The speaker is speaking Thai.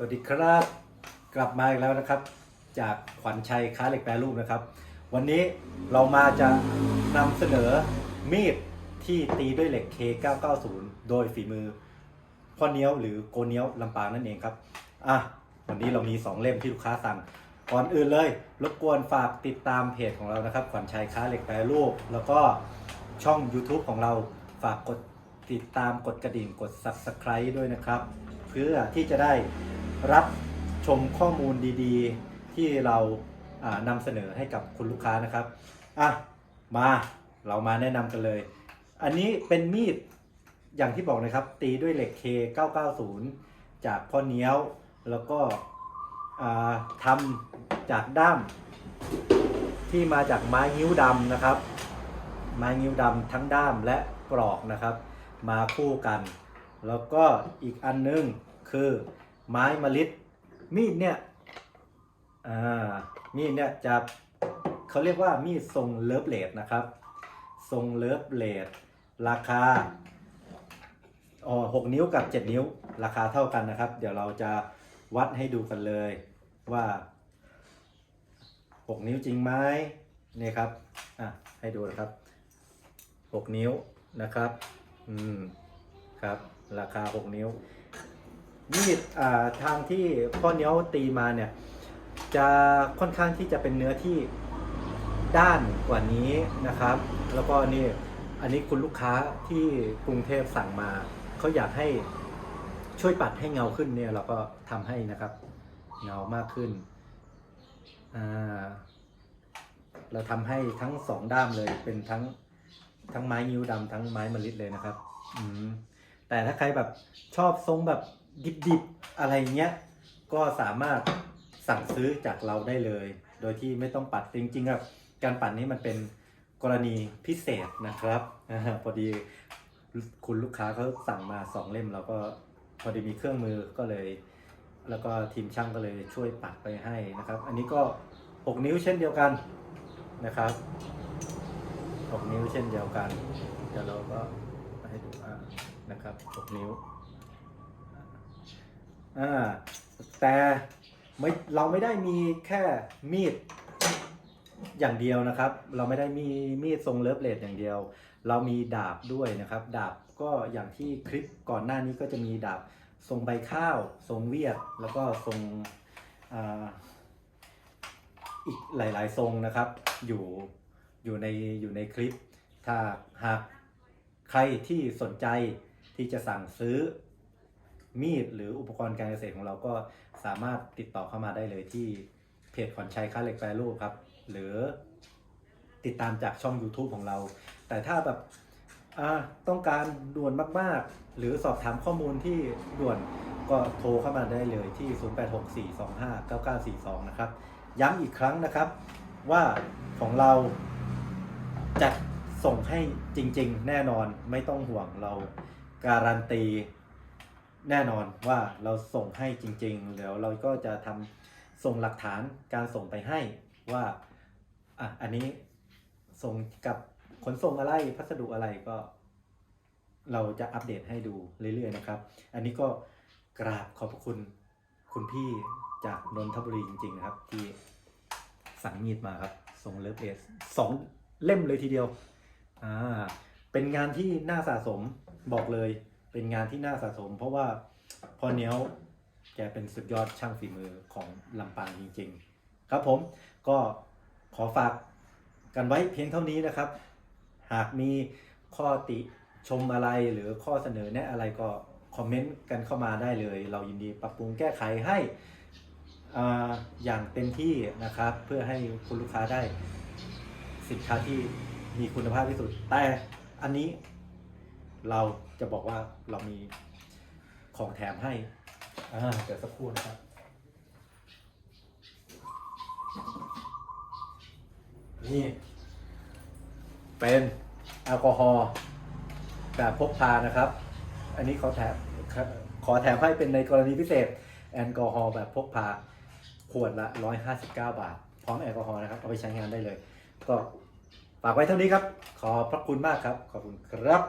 สวัสดีครับกลับมาอีกแล้วนะครับ จากขวัญชัยค้าเหล็กแปรรูปนะครับ วันนี้เรามาจะนำเสนอมีดที่ตีด้วยเหล็ก K990 โดยฝีมือพ่อเนี้ยวหรือโกเนี้ยวลำปางนั่นเองครับอะวันนี้เรามี 2 เล่มที่ลูกค้าสั่ง ก่อนอื่นเลย รบกวนฝากติดตามเพจของเรานะครับ ขวัญชัยค้าเหล็กแปรรูป แล้วก็ช่อง YouTube ของเราฝากกดติดตามกดกระดิ่งกด Subscribe ด้วยนะครับ เพื่อที่จะได้ รับชมข้อมูลดีๆ ที่เรานำเสนอให้กับคุณลูกค้านะครับอะมาเรามาแนะนำกันเลย อันนี้เป็นมีดอย่างที่บอกนะครับ ตีด้วยเหล็ก K990 จากพ่อเนี้ยวแล้วก็ทำจากด้ามที่มาจากไม้งิ้วดำนะครับ ไม้งิ้วดำทั้งด้ามและปลอกนะครับ มาคู่กัน แล้วก็อีกอันนึงคือ ไม้มะลิดมีดเนี่ยอ่ามีดเนี่ยจะเขาเรียกว่ามีดทรงเลิฟเลดนะครับ ทรงเลิฟเลดราคาอ๋อหกนิ้วกับ7นิ้ว ราคาเท่ากันนะครับ เดี๋ยวเราจะวัดให้ดูกันเลยว่า6นิ้วจริงไหมนี่ครับอะให้ดูนะครับ6นิ้วนะครับ อืม ครับ ราคา6นิ้ว มีดอ่ทางที่พ่อเนี้ยวตีมาเนี่ยจะค่อนข้างที่จะเป็นเนื้อที่ด้านกว่านี้นะครับ แล้วก็นี่อันนี้คุณลูกค้าที่กรุงเทพสั่งมา เขาอยากให้ช่วยปัดให้เงาขึ้นเนี่ยเราก็ทำให้นะครับ เงามากขึ้น เราทำให้ทั้งสองด้ามเลยเป็นทั้งทั้งไม้นิ้วดำทั้งไม้มะลิดเลยนะครับแต่ถ้าใครแบบชอบทรงแบบ ดิบๆอะไรเงี้ย ก็สามารถสั่งซื้อจากเราได้เลย โดยที่ไม่ต้องปัดจริงๆอะการปัดนี้มันเป็นกรณีพิเศษนะครับพอดีคุณลูกค้าเขาสั่งมาสองเล่มเราก็พอดีมีเครื่องมือก็เลย แล้วก็ทีมช่างก็เลยช่วยปัดไปให้นะครับ อันนี้ก็ 6 นิ้วเช่นเดียวกันนะครับ 6 นิ้วเช่นเดียวกัน เดี๋ยวเราก็ให้ดูนะครับ 6 นิ้ว อ่าแต่ไม่เราไม่ได้มีแค่มีดอย่างเดียวนะครับ เราไม่ได้มีมีดทรงเลิฟเลดอย่างเดียว เรามีดาบด้วยนะครับ ดาบก็อย่างที่คลิปก่อนหน้านี้ก็จะมีดาบทรงใบข้าว ทรงเวียด แล้วก็ทรงออีกหลาย ๆ ทรงนะครับ อยู่อยู่ในอยู่ในคลิป ถ้าหากใครที่สนใจที่จะสั่งซื้อ มีดหรืออุปกรณ์การเกษตรของเราก็สามารถติดต่อเข้ามาได้เลยที่เพจขวัญชัยค้าเหล็กแปรรูปครับ หรือติดตามจากช่อง YouTube ของเรา แต่ถ้าแบบต้องการด่วนมาก ๆ หรือสอบถามข้อมูลที่ด่วนก็โทรเข้ามาได้เลยที่ 0864259942 นะครับ ย้ำอีกครั้งนะครับว่าของเราจะส่งให้จริง ๆ แน่นอนไม่ต้องห่วงเราการันตี แน่นอนว่าเราส่งให้จริงๆเดี๋ยวเราก็จะทำส่งหลักฐานการส่งไปให้ว่าอะอันนี้ส่งกับขนส่งอะไรพัสดุอะไรก็ เราจะอัปเดตให้ดูเรื่อยๆนะครับ อันนี้ก็กราบขอบคุณคุณพี่จากนนทบุรีจริงๆนะครับ ที่สั่งมีดมาครับส่งเลิฟเอสสองเล่มเลยทีเดียวอ่าเป็นงานที่น่าสะสมบอกเลย เป็นงานที่น่าสะสม เพราะว่าพอเนี้ยวแกเป็นสุดยอดช่างฝีมือของลำปางจริง ๆ ครับผมก็ขอฝากกันไว้เพียงเท่านี้นะครับ หากมีข้อติชมอะไรหรือข้อเสนอแนะอะไรก็คอมเมนต์กันเข้ามาได้เลย เรายินดีปรับปรุงแก้ไขให้ออย่างเต็มที่นะครับ เพื่อให้คุณลูกค้าได้สินค้าที่มีคุณภาพที่สุด แต่อันนี้ เราจะบอกว่าเรามีของแถมให้อ่าเดี๋ยวสักครู่นะครับ นี่ เป็นแอลกอฮอล์แบบพกพานะครับ อันนี้เขาแถมขอแถมให้เป็นในกรณีพิเศษ แอลกอฮอล์แบบพกพาขวดละ 159 บาท พร้อมแอลกอฮอล์นะครับ เอาไปใช้งานได้เลย ก็ฝากไว้เท่านี้ครับ ขอบพระคุณมากครับ ขอบคุณครับ